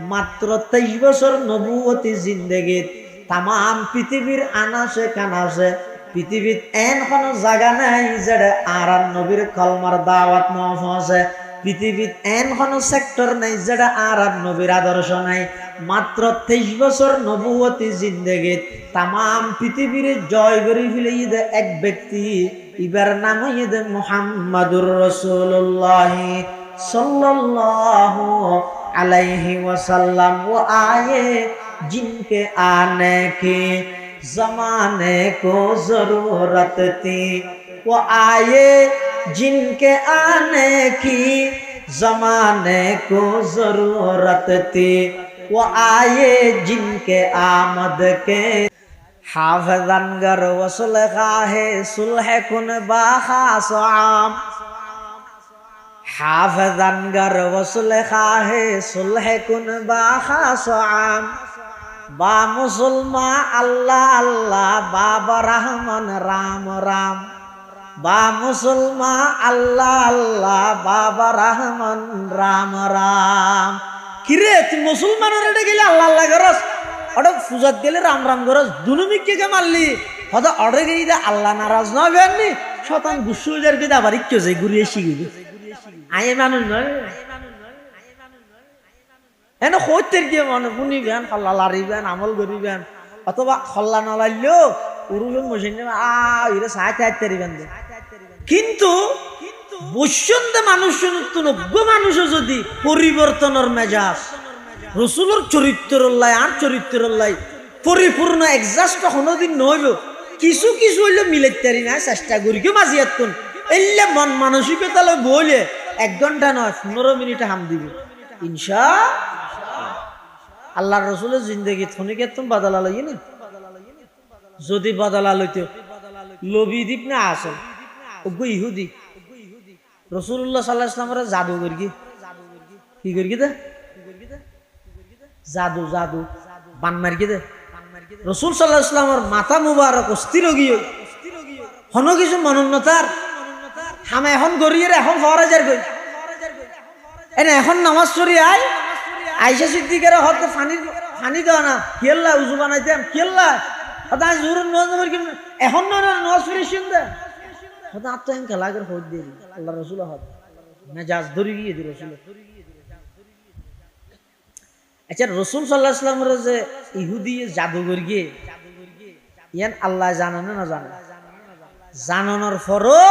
মাত্র তেইশ বছর নবুয়তি জিন্দগিত। তাম পৃথিবীর আনাসে কানাসে পৃথিবীর এন কোনো জায়গা নাই যেটা আর নবীর কলমার দাওয়াত মহাসে পৃথিবীর এন কোনো সেক্টর নাই যেটা আর নবীর আদর্শ নাই। মাত্র তেইশ বছর নবুয়তি জিন্দগিত। তাম পৃথিবীর জয় করে ফেলে ঈদে এক ব্যক্তি ইবার নাম ঈদে মোহাম্মদুর রসুল্লাহ সাল্লাল্লাহু अलैहि वसल्लम वो आए जिनके आने की जमाने को जरूरत थी वो आए जिनके आने की जमाने को जरूरत थी वो आए जिनके आमद के हाफजनगर वसल खाहे सुलह कुन बाखास आम হাফেজানগার ওসলে খাহে সুলহে কুন বা খাসাম বা মুসলমা, আল্লাহ আল্লাহ, বাবা রহমান, রাম রাম। বা মুসলমা, আল্লাহ আল্লাহ, বাবা রহমান, রাম রাম। কিরে, তুই মুসলমানের এটা গেলে আল্লাহ আল্লাহ করস ওটা পূজাত গেলে রাম রাম করস দুনুমিক কে মারলি? হয়তো অর্ডে গেলে আল্লাহ নারাজ নয় বেননি শতান গুসু যার কে আবার ইচ্ছে ঘুরিয়ে শিখি আয়ে মানুষ নয়। এনে সত্যের দিয়ে মনে শুনিবেন খল্লা লারিবেন আমল করিবেন অথবা খল্লা নালাইলেও উরুবেন মশিন আ ইরে সাহায্য সাহায্য তারিবেন কিন্তু বৈশ্যন্দে মানুষ নব্য মানুষ যদি পরিবর্তনের মেজাজ রসুলোর চরিত্রের লাই আর চরিত্রের লাই পরিপূর্ণ একজাস্ট কোনোদিন নইল কিছু কিছু হইলে মিলাইতারি না চেষ্টা করি কেউ মাঝিয়াতুন এলে মন মানসিকতা বইলে এক ঘণ্টা নয়, পনেরো মিনিটে হাম দিব। ইনশা আল্লাহ। রসুলের জিন্দগি থনিকে তুমি বাদালা লই না। যদি বাদালা লইতে লবি দ্বীপ না আসল ইহুদি রসুল্লাহ সাল্লাহ ইসলামের জাদু করি কি করি দে জাদু জাদু, বান মারি দে রসুল সাল্লাহ ইসলামের মাথা মুবারক, অস্থির গিয়ে হন কিছু মনোন্নতার হামে এখন গড়িয়ে এখন ফরা যার গই। এনে এখন নামাজ পড়ি আই আইসা সিদ্দিকের হতে ফানি ফানি দেওয়া না, কেল্লা উজু বানাইতাম কেল্লা। এখন আল্লাহ রসুল আচ্ছা যে ইহুদি আল্লাহ জানে না জানে? জানানোর পরও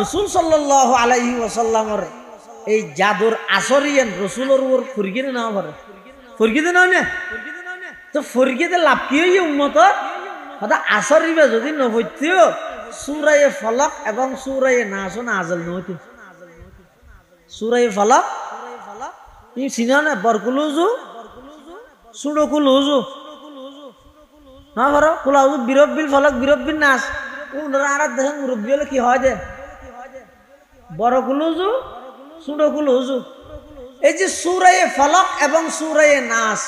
রসুল সাল্লাহ আলাইহি ওসাল্লামর এই জাদুর আসরিয়ান রসুলের উপর ফুরগিয়ে নেওয়া পারে ফুরগিতে নয় না তো ফুরগিতে লাভ কি হই উন্মত হয়তো আসরিবে যদি নবৈত্য সুরাইয়ে ফলক এবং সুরাইয়ে নাচো না আজল নইতে সুরাইয়ে ফলক? ই চিনা না? বরকুলুজু সুড়কুলুজু না করো কুলাউজু বিরব্বিল ফলক, বিরব্বিল নাচ উনারা আর দেখেন মুরব্বী হলে কি হয় যে? বড় কুলুজু ছোট কুলুজু এই যে সুরায়ে ফলক এবং সুরায়ে নাস,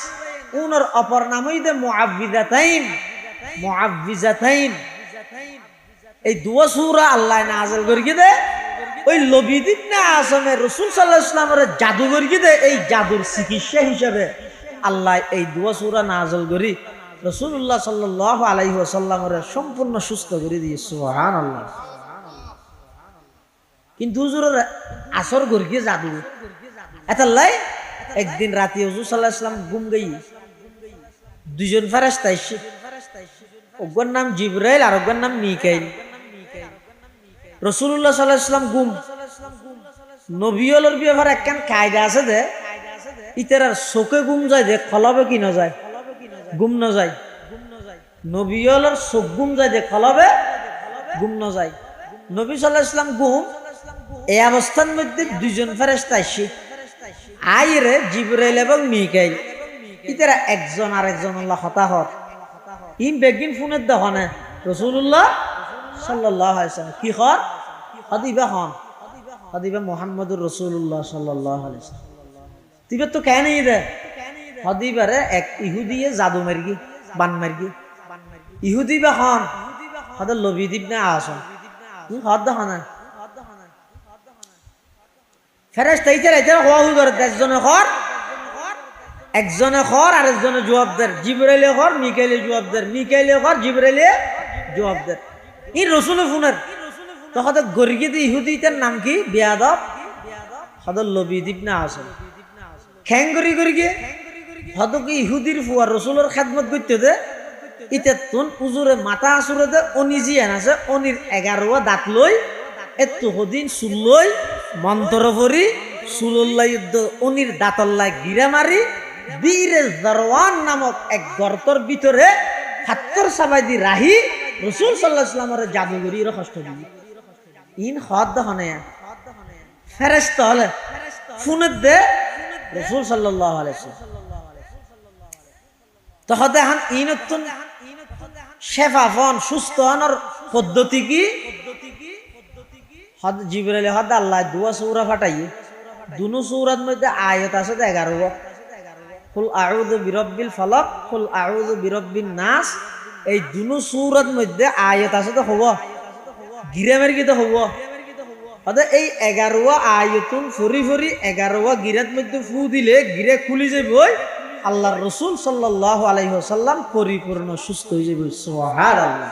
উনার অপর নামই দে মুআব্বিদাতাইন মুআব্বিজাতাইন এই দুয়া সূরা আল্লাহ নাযিল করি দে ওই লবিদিন না আসমে রাসূল সাল্লাল্লাহু আলাইহি ওয়াসাল্লামের জাদু করি দে এই জাদুর চিকিৎসা হিসেবে আল্লাহ এই দুয়া সূরা নাযিল করি। রসুল্লাহ সাল্লাহ আলাইহি ওয়াসাল্লামের সম্পূর্ণ সুস্থ করে দিয়ে, সুবহানাল্লাহ। কিন্তু হুজুরের আসর গর্গিয়ে জাদু এতাল্লাই একদিন রাতে হুজুর সাল্লাহ ইসলাম গুম গই দুজন ফেরেস্তা এসে অজ্ঞর নাম জিব্রাইল আর অজ্ঞর নাম মিকাইল। রসুল্লাহ সাল্লাহ ইসলাম গুম নবিয়লের ব্যাপার একখান কায়দা আছে দে, ইতার চোখে গুম যায় দে, খলবে কি না যায়? গুম ন যায়। নবিয়লের চোখ গুম যায় দে, খলবে? গুম ন যায়। নবী সাল্লাহ ইসলাম গুম এই অবস্থার মধ্যে দুজন ফেরেস্তা আসি। আইরে জিবরাইল এবং মিকাইল। ইতারা একজন আর একজন আল্লাহ হতাহত ইম বেগিন ফোনের দহনে রসুল্লাহ সাল্লাহ কি হর হদিবা হন। হদিবা মোহাম্মদুর রসুল্লাহ সাল্লাহ তিবে তো কেন দে হদিবারে এক ইহুদিয়ে জাদু মারগি, বান মারগি। ইহুদি বা হন? হদের লবি দিব না আসন হদ দহনে ফেরেস তাইতে রাইতে হওয়া হুই করে জনের ঘর একজনে খর আরেকজনে জবাব দেয় জিবরাইলে খর মিকাইলে জবাব দেয় মিকাইলে খর জিবরাইলে জবাব দেয় ই রসুলের ফোনের তখন গরিকে দিয়ে ইহুদিটার নাম কি? বেয়াদব। সদর লবিদ্বীপ না আসল খ্যাং করি করি গিয়ে হয়তো কি ইহুদির ফুয়ার রসুলের খেদমত করতে দে? ইতে তুন উজুরে মাথা আসুরে দে অনি জি আছে অনির এগারোয়া দাঁত লই এত হদিন চুল লই মন্ত্র ভরি চুলল্লাই অনির দাঁতল্লাই গিরা মারি বীরে দরওয়ান নামক এক গর্তর ভিতরে হাত্তর সাবাই দি রাহি রসুল সাল্লাহ ইসলামের ইন হদ দহনে ফেরেস্ত হলে দে রসুল সাল্লাহ ইনতুন শেফা ফন সুস্থ হনর পদ্ধতি কি? হদ জিবরাইল, হদ আল্লাহ, দুয়া সৌরা ফাটাইয়ে দুনো সৌরার মধ্যে আয়ত আছে এগারো ফুল আউদু বিরব্বিল ফলক ফুল আউদু বিরব্বিন নাস। এই দুনো সৌরার মধ্যে আয়ত আছে তো হব। গিরামের কি তো হব। অর্থাৎ এই এগারোয়া আয়তুন ফরি ফরি এগারোয়া গিরাত মধ্যে ফু দিলে গিরে খুলি যাবে আল্লাহ রসুল সাল্লাহ আলাইসাল্লাম পরিপূর্ণ সুস্থ হয়ে যাবে সোহার আল্লাহ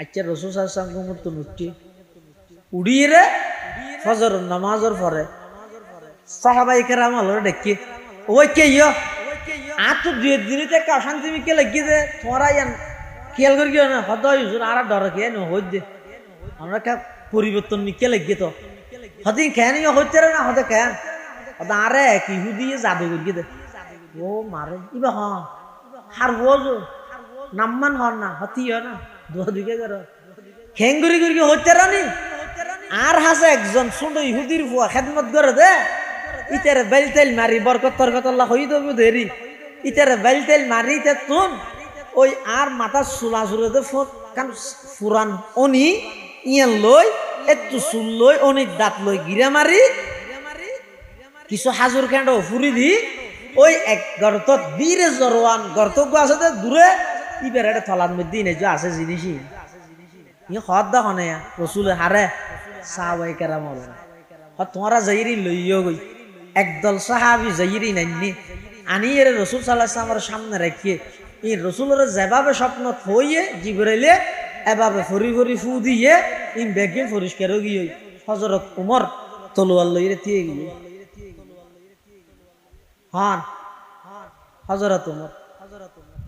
আচ্ছা রসুল কুমুর তো নুটি উড়িয়ে রে ফজর নামাজর পরে সাহাবাই কেরাম হলো ডেকে, ওই কে ইয়? আর তো দুই দিনই থেকে অশান্তি মিকে লাগিয়ে দে তোমরা ইয়ান খেয়াল করি না? হদ আর ডর কে নো হই দে। আমরা কে পরিবর্তন মিকে লাগিয়ে তো। হদিন ইয়ে? হচ্ছে না হতে কেন হদ আরে কি হুদি জাদু করি দে। ও মারে, ইবা হ হার বোঝ। নাম্মান হন না, হতি না। দুয়া দুকে করো খেঙ্গুরি রানি। আর হাসে একজন ছোট ইহুদির ফুয়া খেদমত করে দে। ইতারে বেল তেল মারি বরকত তরকত হই দেবো দেরি বেল তেল মারি তে তুন। ওই আর মাথা চুলা চুলে দে কান ফুরান অনি ইয়ান লই, একটু চুল লই অনেক দাঁত লই গিরা মারি। কিছু হাজুর কেন্দ্র ফুরি দি। ওই এক গর্ত বীরে জরওয়ান গর্ত আছে দূরে। ইবার একটা থলার মধ্যে যে আছে জিনিসই ই। হদ দখনে রসুলে হারে সাহাবাই কেরাম তোমরা যাইরি লইও গই একদল সাহাবি যাইরি নাইনি। আনি এর রসুল সাল্লাহ সামনে রাখিয়ে এই রসুলের যেভাবে স্বপ্ন থইয়ে জিবরাইলে এভাবে ফরি ফরি ফু দিয়ে ইন বেগে পরিষ্কার গিয়ে হজরত উমর তলোয়ার লইরে থিয়ে গিয়ে হন হজরত উমর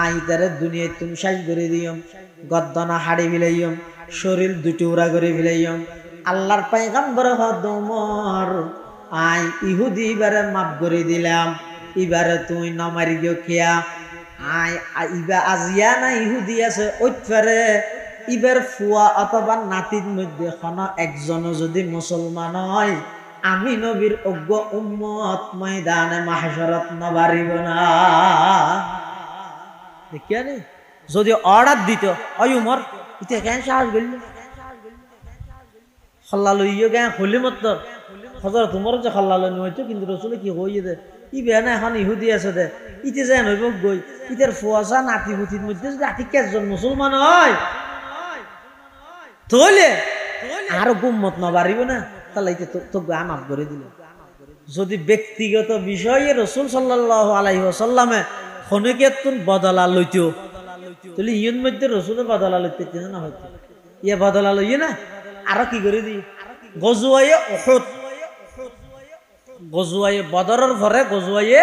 আই তারে দুনিয়ায় তুমি শেষ করে দিয়ম, গদ্দনা হাড়ি বিলাইয়ম শরীর দুটি উড়া করে বিলাইয়ম আল্লাহর পাইগাম্বর হদমর আই ইহুদি এবারে মাফ করে দিলাম, এবারে তুই নমারি গিয়ে খেয়া আই ইবা আজিয়া না ইহুদি আছে ওইফারে ইবার ফুয়া অথবা নাতির মধ্যে খন একজন যদি মুসলমান হয়, আমি নবীর অজ্ঞ উম্মত ময়দানে মাহসরত নবারিব না। দেখিয়া নি যদি অর্ডার দিত অয় উমর সাহস হলি হজর তোমার যে কিন্তু রসুলে কি হইয়ে দে? ই বেয়া না এখন ইহুদি আছে দে। যেন হইব গই ফুয়াশা নাতি পুতির মধ্যে যদি আটি কেজন মুসলমান হয়, তাহলে আরও গুম্মত নবারিব না? তাহলে তো গা মাফ করে দিল। যদি ব্যক্তিগত বিষয়ে রসুল সাল্লাহ আলাইসাল্লামে খনিকে তুন বদলা লইতো তাহলে ইয়ন মধ্যে রসুলের বদলা লইতে না হয়তো ইয়ে বদলা লইয়ে না? আরও কি করে দি গজুয়াইয়ে ওষুধ গজুয়াইয়ে বদরের ভরে গজুয়াইয়ে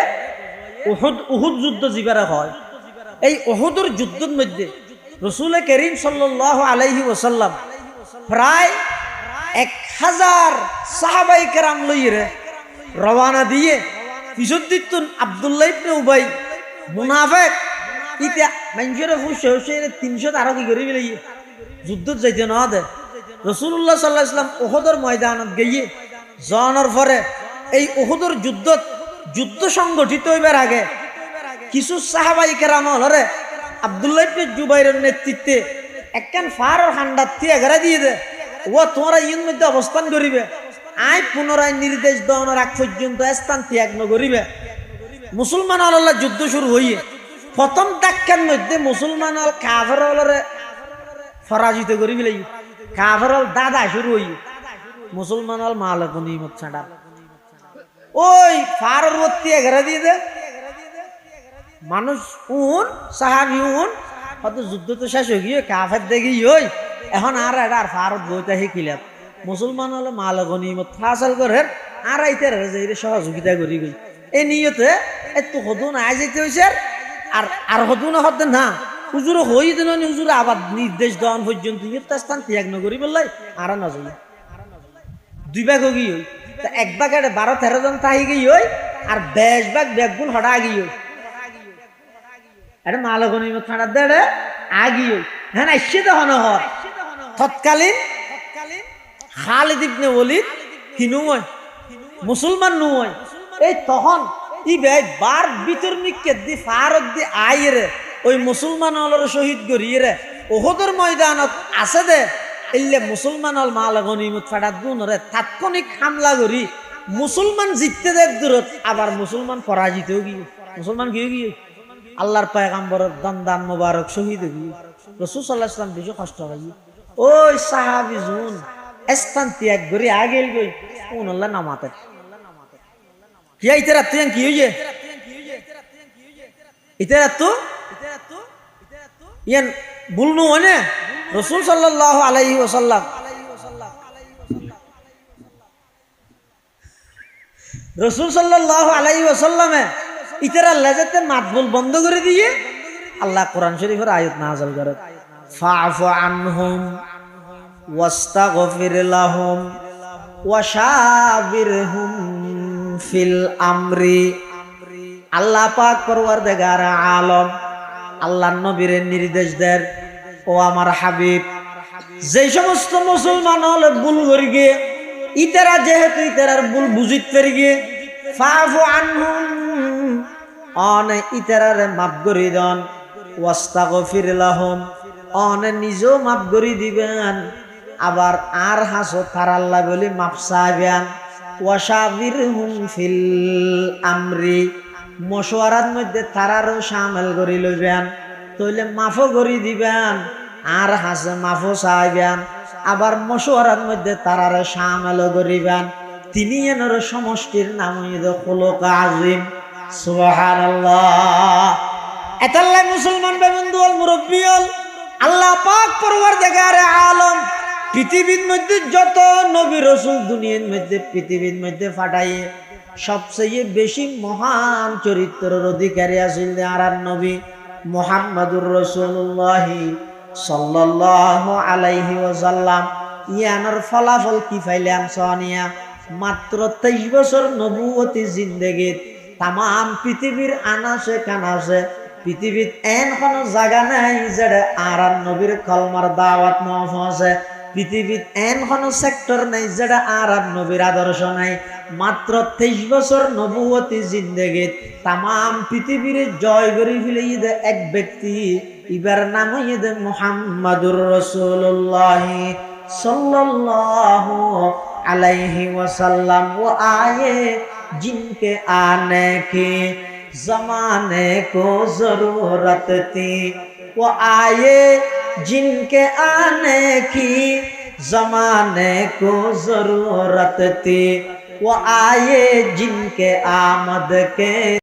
ওহুদ উহুদ যুদ্ধ যিবারে হয়। এই ওহুদের যুদ্ধের মধ্যে রসুলে করিম সাল্লাহ আলাইহি ওসাল্লাম প্রায় এক হাজার সাহাবাই কেরাম লইয়ে রওয়ানা দিয়ে পিছত দিতুন আবদুল্লাহ ইবনে উবাই মুনাফেক। ইতিয়া মানুষের ফুসে ফুসে তিনশো আরও কি করে বিলাই যুদ্ধত যাইতে না দে। রসুল্লাহ সাল্লাহ ইসলাম ওহদর ময়দানত গিয়ে জনের পরে এই ওহদর যুদ্ধত যুদ্ধ সংগঠিত হইবার আগে কিছু সাহাবাই কেরাম হলরে আবদুল্লাহ জুবাইরের নেতৃত্বে একখান ফারর হান্ডার দিয়ে এগারা দিয়ে দে। ও তোমরা ইন মধ্যে অবস্থান করিবে। আই পুনরায় নির্দেশ দেওয়ানোর আগ পর্যন্ত স্থান ত্যাগ নগরিবে মুসলমান আল্লাহ যুদ্ধ শুরু হইয়ে প্রথম দাক্ষার মধ্যে মুসলমান আল কাফের পরাজিত করিবি লাগি কাফের দাদা শুরু হইয়ে। মুসলমান আল মালক নিমত ছাড়া। ওই ফারর বত্তি এগারা দিয়ে দে। মানুষ উন, সাহাবি উন, হয়তো যুদ্ধ তো শেষ হয়ে গিয়ে কাফের দেখি ওই। এখন আর এটা আর ফারত বইতে শিখিলাম মুসলমান হলে মাল গনিমত ফাসল করে আর আইতে সহযোগিতা করি গই এই নিয়তে এত হদুন আই যেতে হয়েছে আর আর হদুন হতে না। হুজুর হই দিন হুজুর আবার নির্দেশ দেওয়ান পর্যন্ত স্থান ত্যাগ নগরি বললাই, আর না দুই ভাগ হয়ে গিয়ে তা এক ভাগ এটা বারো, তেরো জন তাহি গিয়ে ওই আর বেশ ভাগ বেগুন হটা গিয়ে এটা মালগনি ঠান্ডা দেড়ে আগিয়ে হ্যাঁ এসে তো হন হর। তৎকালীন খালিদ ইবনে ওলিদ হিনু হয় মুসলমান নয় এই তখন ভাই দি দি আছে দে হল ফাটাত তাৎক্ষণিক হামলা করি, মুসলমান জিততে দেয় দূরত, আবার মুসলমান পরাজিত গিয়ে। মুসলমান গিয়ে গিয়ে, আল্লাহর দান দান মোবারক শহীদ গিয়ে রসুল সাল্লাহ ইসলাম বেশি কষ্ট হয় ওই সাহাবি জুন, স্থান ত্যাগ করে আগে গই কোন আল্লাহ নামাতে। কি ইতারা তুই কি হইয়ে ইতারা তো ইয়ান ভুলনু মানে রসুল সাল্লাল্লাহু আলাইহি ওয়াসাল্লাম রসুল সাল্লাল্লাহু আলাইহি ওয়াসাল্লামে ইতারা লেজাতে মাতবুল বন্ধ করে দিয়ে আল্লাহ কোরআন শরীফের আয়াত নাযিল করে ফাফু আনহুম ওয়াস্তাগফির লাহুম ওয়াশাবিরহুম ফিল আমরি। আল্লাহ পাক পরওয়ারদিগার আলম, আল্লাহ নবীর নির্দেশ দেন, ও আমার হাবিব, যে সমস্ত মুসলমান হলে ভুল করি গিয়ে ইতারা যেহেতু ইতারার ভুল বুঝিত পেরে গিয়ে ফাফু আনহুম, অন ইতারারে মাফ করি দন, ওয়াস্তাগফির লাহুম, অন নিজেও মাফ করি দিবেন, আবার আর হাসো তার আল্লাহ বলি মাফ চাইবেন। ওয়াসাবির হুম ফিল আমরি। মশওয়ারার মধ্যে তারারও সামেল করি লইবেন, তইলে মাফও করি দিবেন, আর হাসে মাফও চাইবেন। আবার মশওয়ারার মধ্যে তারারে সামেল করিবেন তিনি এনার সমষ্টির নাম খোলক আজিম। সুবহানাল্লাহ। এতাল্লাই মুসলমান বেবন্ধু হল মুরব্বী আল্লাহ পাক পরবার দেখারে আলম পৃথিবীর মধ্যে যত নবী রসুল দুনিয়ার মধ্যে পৃথিবীর মধ্যে ফাটাইয়ে সবচেয়ে বেশি মহান চরিত্রের অধিকারী আছিল আর নবী মোহাম্মদুর রসুল্লাহি সাল্লাহ আলাইহি ওয়াসাল্লাম। ইয়ানোর ফলাফল কি ফাইলাম সনিয়া মাত্র তেইশ বছর নবুয়তী জিন্দেগীত তাম পৃথিবীর আনাসে কানাসে পৃথিবীত এন কোনো জায়গা নাই যেটা আর নবীর কলমার দাওয়াত আছে। পৃথিবীর এন কোন সেক্টর নাই যেটা আরব নবীর আদর্শ নাই। মাত্র তেইশ বছর নবুয়তী জিন্দেগিত তাম পৃথিবীর জয় করে ফেলে ঈদে এক ব্যক্তি। ইবার নাম ঈদে মোহাম্মদুর রসুল্লাহ সাল্লাল্লাহু আলাইহি ওয়াসাল্লাম ও আয়ে জিনকে আনে কে? জমানে কো জরুরত ও আয়ে जिनके आने की जमाने को जरूरत थी वो आए जिनके आमद के